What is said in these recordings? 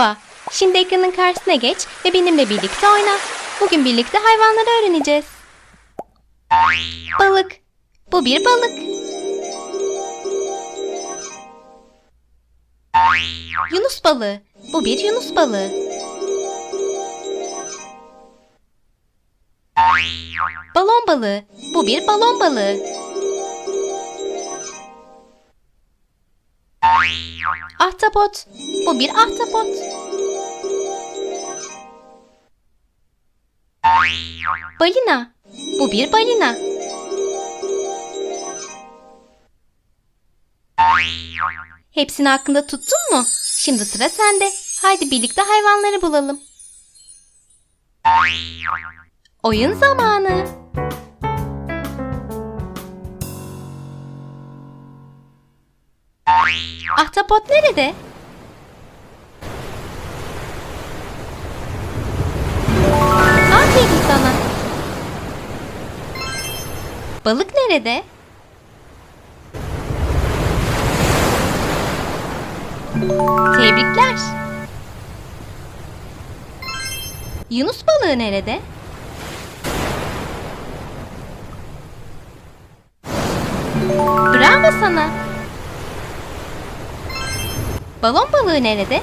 Merhaba. Şimdi ekranın karşısına geç ve benimle birlikte oyna. Bugün birlikte hayvanları öğreneceğiz. Balık. Bu bir balık. Yunus balığı. Bu bir yunus balığı. Balon balığı. Bu bir balon balığı. Ahtapot. Bu bir ahtapot. Balina. Bu bir balina. Hepsini hakkında tuttun mu? Şimdi sıra sende. Haydi birlikte hayvanları bulalım. Oyun zamanı. Ahtapot nerede? Aferin sana. Balık nerede? Tebrikler. Yunus balığı nerede? Bravo sana. Balon balığı nerede?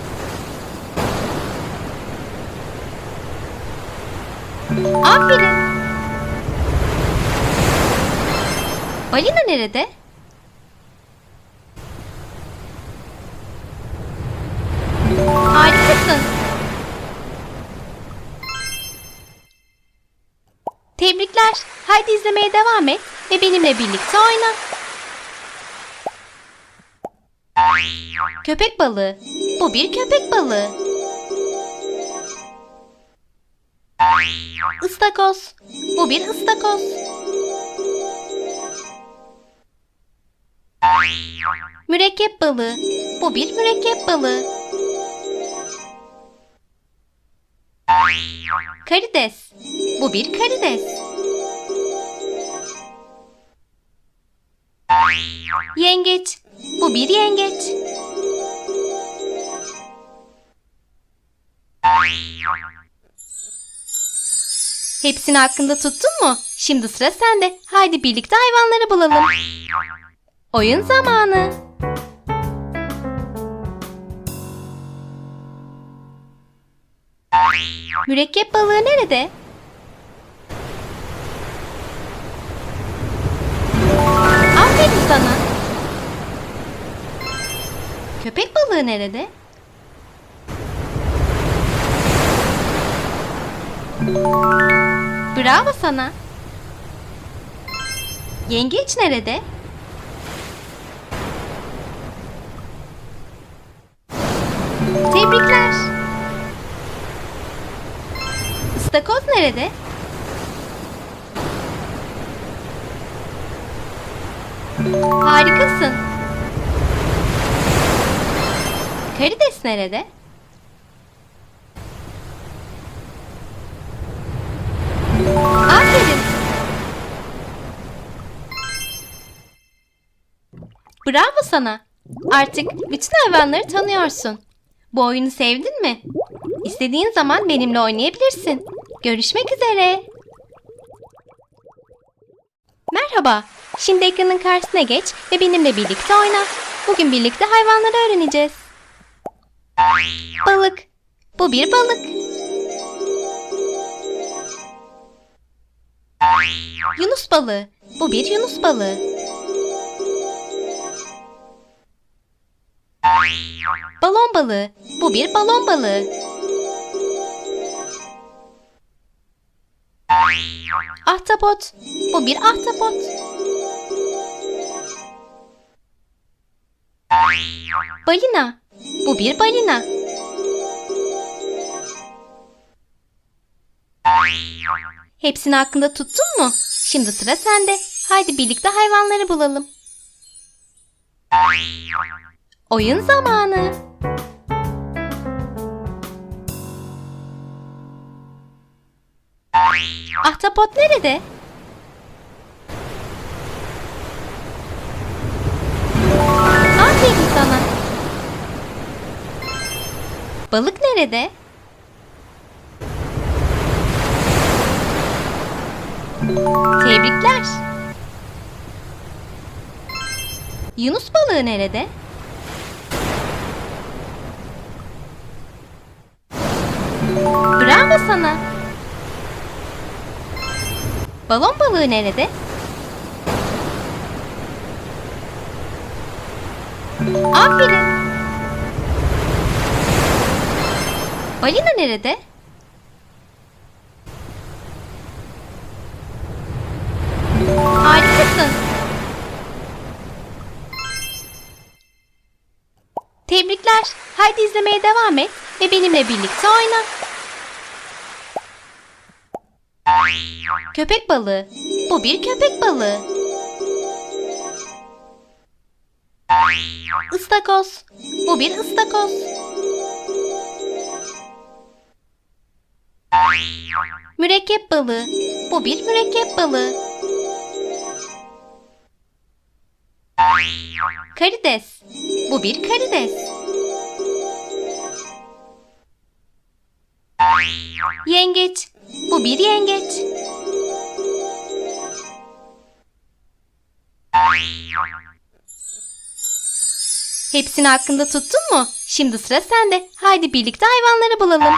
Aferin. Balina nerede? Harikasın. Tebrikler. Haydi izlemeye devam et ve benimle birlikte oyna. Köpek balığı. Bu bir köpek balığı. Istakoz. Bu bir ıstakoz. Mürekkep balığı. Bu bir mürekkep balığı. Karides. Bu bir karides. Yengeç. Bu bir yengeç. Hepsini hakkında tuttun mu? Şimdi sıra sende. Haydi birlikte hayvanları bulalım. Oyun zamanı. Mürekkep balığı nerede? Aferin sana. Köpek balığı nerede? Bravo sana. Yengeç nerede? Tebrikler. İstakoz nerede? Harikasın. Karides nerede? Bravo sana. Artık bütün hayvanları tanıyorsun. Bu oyunu sevdin mi? İstediğin zaman benimle oynayabilirsin. Görüşmek üzere. Merhaba. Şimdi ekranın karşısına geç ve benimle birlikte oyna. Bugün birlikte hayvanları öğreneceğiz. Balık. Bu bir balık. Yunus balığı. Bu bir yunus balığı. Balığı. Bu bir balon balığı. Ahtapot. Bu bir ahtapot. Balina. Bu bir balina. Hepsini hakkında tuttun mu? Şimdi sıra sende. Haydi birlikte hayvanları bulalım. Oyun zamanı. Ahtapot nerede? Aferin sana. Balık nerede? Tebrikler. Yunus balığı nerede? Bravo sana. Balon balığı nerede? Aferin. Balina nerede? Harikasın. Tebrikler. Haydi izlemeye devam et ve benimle birlikte oyna. Köpek balığı. Bu bir köpek balığı. Istakoz. Bu bir ıstakoz. Mürekkep balığı. Bu bir mürekkep balığı. Karides. Bu bir karides. Yengeç. Bu bir yengeç. Hepsini hakkında tuttun mu? Şimdi sıra sende. Haydi birlikte hayvanları bulalım.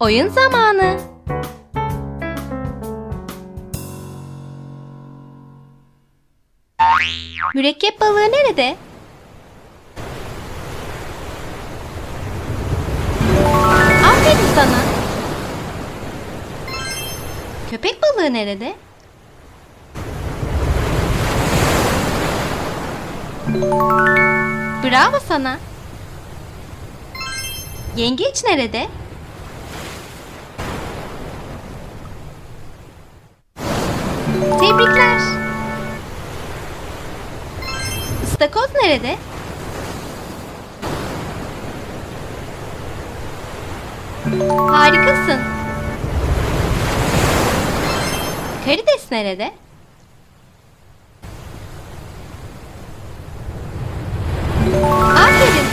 Oyun zamanı. Mürekkep balığı nerede? Balığı nerede? Bravo sana. Yengeç nerede? Tebrikler. Istakoz nerede? Harikasın. Karides nerede? Aferin.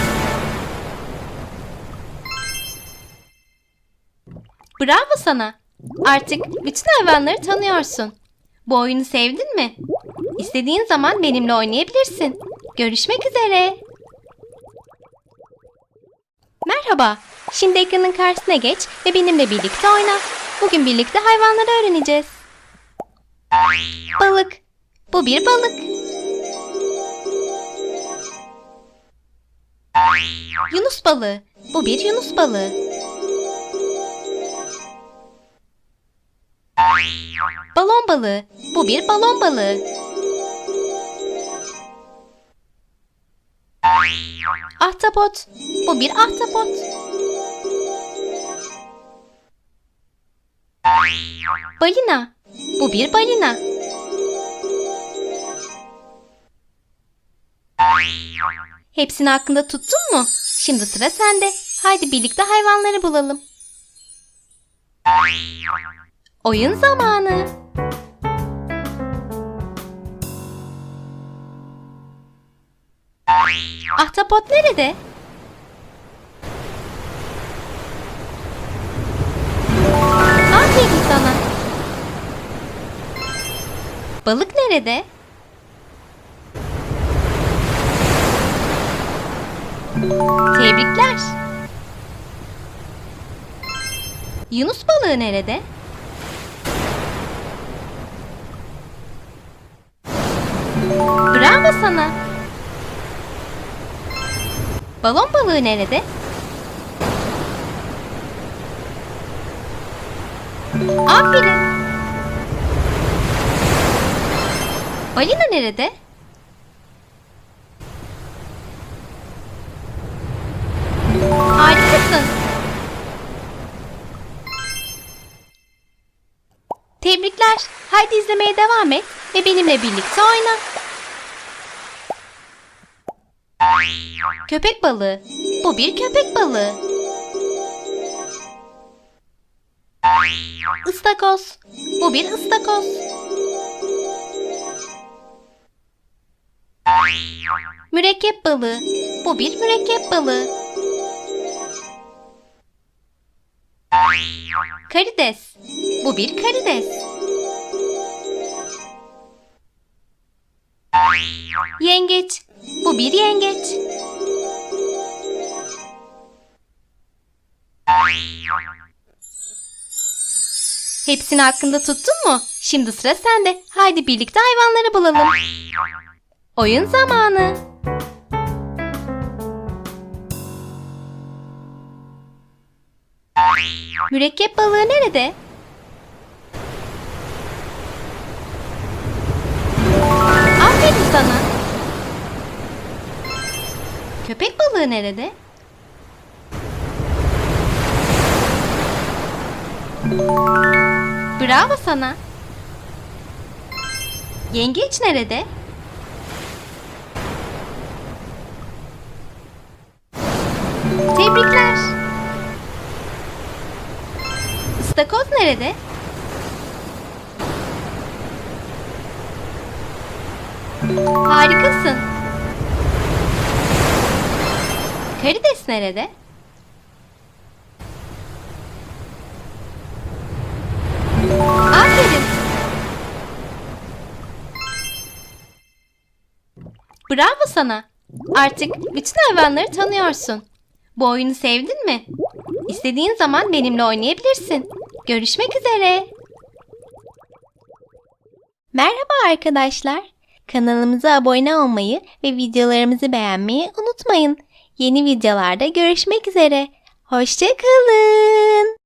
Bravo sana. Artık bütün hayvanları tanıyorsun. Bu oyunu sevdin mi? İstediğin zaman benimle oynayabilirsin. Görüşmek üzere. Merhaba. Şimdi ekranın karşısına geç ve benimle birlikte oyna. Bugün birlikte hayvanları öğreneceğiz. Balık. Bu bir balık. Yunus balığı. Bu bir yunus balığı. Balon balığı. Bu bir balon balığı. Ahtapot. Bu bir ahtapot. Balina. Bu bir balina. Hepsini hakkında tuttun mu? Şimdi sıra sende. Haydi birlikte hayvanları bulalım. Oyun zamanı. Ahtapot nerede? Balık nerede? Tebrikler. Yunus balığı nerede? Bravo sana. Balon balığı nerede? Aferin. Balina nerede? Harikasın. Tebrikler. Haydi izlemeye devam et ve benimle birlikte oyna. Köpek balığı. Bu bir köpek balığı. Istakoz. Bu bir ıstakoz. Mürekkep balığı. Bu bir mürekkep balığı. Karides. Bu bir karides. Yengeç. Bu bir yengeç. Hepsini hakkında tuttun mu? Şimdi sıra sende. Haydi birlikte hayvanları bulalım. Oyun zamanı. Mürekkep balığı nerede? Aferin sana. Köpek balığı nerede? Bravo sana. Yengeç nerede? Tebrikler. İstakoz nerede? Harikasın. Karides nerede? Aferin. Bravo sana. Artık bütün hayvanları tanıyorsun. Bu oyunu sevdin mi? İstediğin zaman benimle oynayabilirsin. Görüşmek üzere. Merhaba arkadaşlar. Kanalımıza abone olmayı ve videolarımızı beğenmeyi unutmayın. Yeni videolarda görüşmek üzere. Hoşçakalın.